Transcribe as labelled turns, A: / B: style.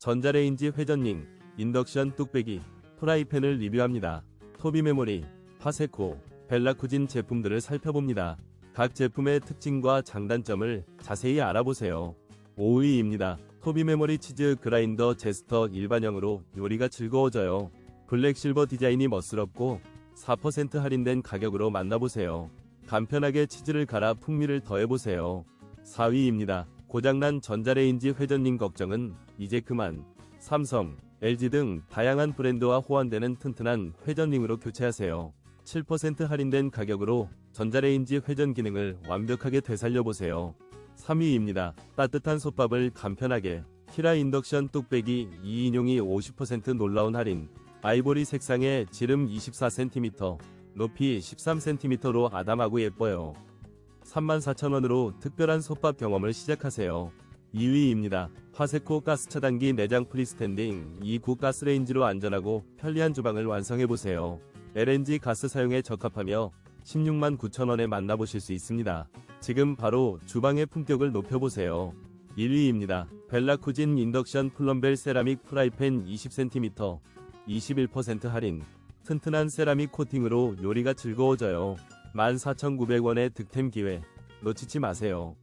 A: 전자레인지 회전링, 인덕션 뚝배기, 프라이팬을 리뷰합니다. 토비 메모리, 파세코, 벨라쿠진 제품들을 살펴봅니다. 각 제품의 특징과 장단점을 자세히 알아보세요. 5위입니다. 토비 메모리 치즈 그라인더 제스터 일반형으로 요리가 즐거워져요. 블랙 실버 디자인이 멋스럽고 4% 할인된 가격으로 만나보세요. 간편하게 치즈를 갈아 풍미를 더해보세요. 4위입니다. 고장난 전자레인지 회전링 걱정은 이제 그만. 삼성, LG 등 다양한 브랜드와 호환되는 튼튼한 회전링으로 교체하세요. 7% 할인된 가격으로 전자레인지 회전 기능을 완벽하게 되살려보세요. 3위입니다. 따뜻한 솥밥을 간편하게 키라 인덕션 뚝배기 2인용이 50% 놀라운 할인 아이보리 색상의 지름 24cm 높이 13cm로 아담하고 예뻐요. 34,000원으로 특별한 솥밥 경험을 시작하세요. 2위입니다. 화세코 가스 차단기 내장 프리스탠딩 2구 가스레인지로 안전하고 편리한 주방을 완성해보세요. LNG 가스 사용에 적합하며 16만 9천원에 만나보실 수 있습니다. 지금 바로 주방의 품격을 높여보세요. 1위입니다. 벨라쿠진 인덕션 플럼벨 세라믹 프라이팬 20cm 21% 할인 튼튼한 세라믹 코팅으로 요리가 즐거워져요. 14,900원의 득템 기회 놓치지 마세요.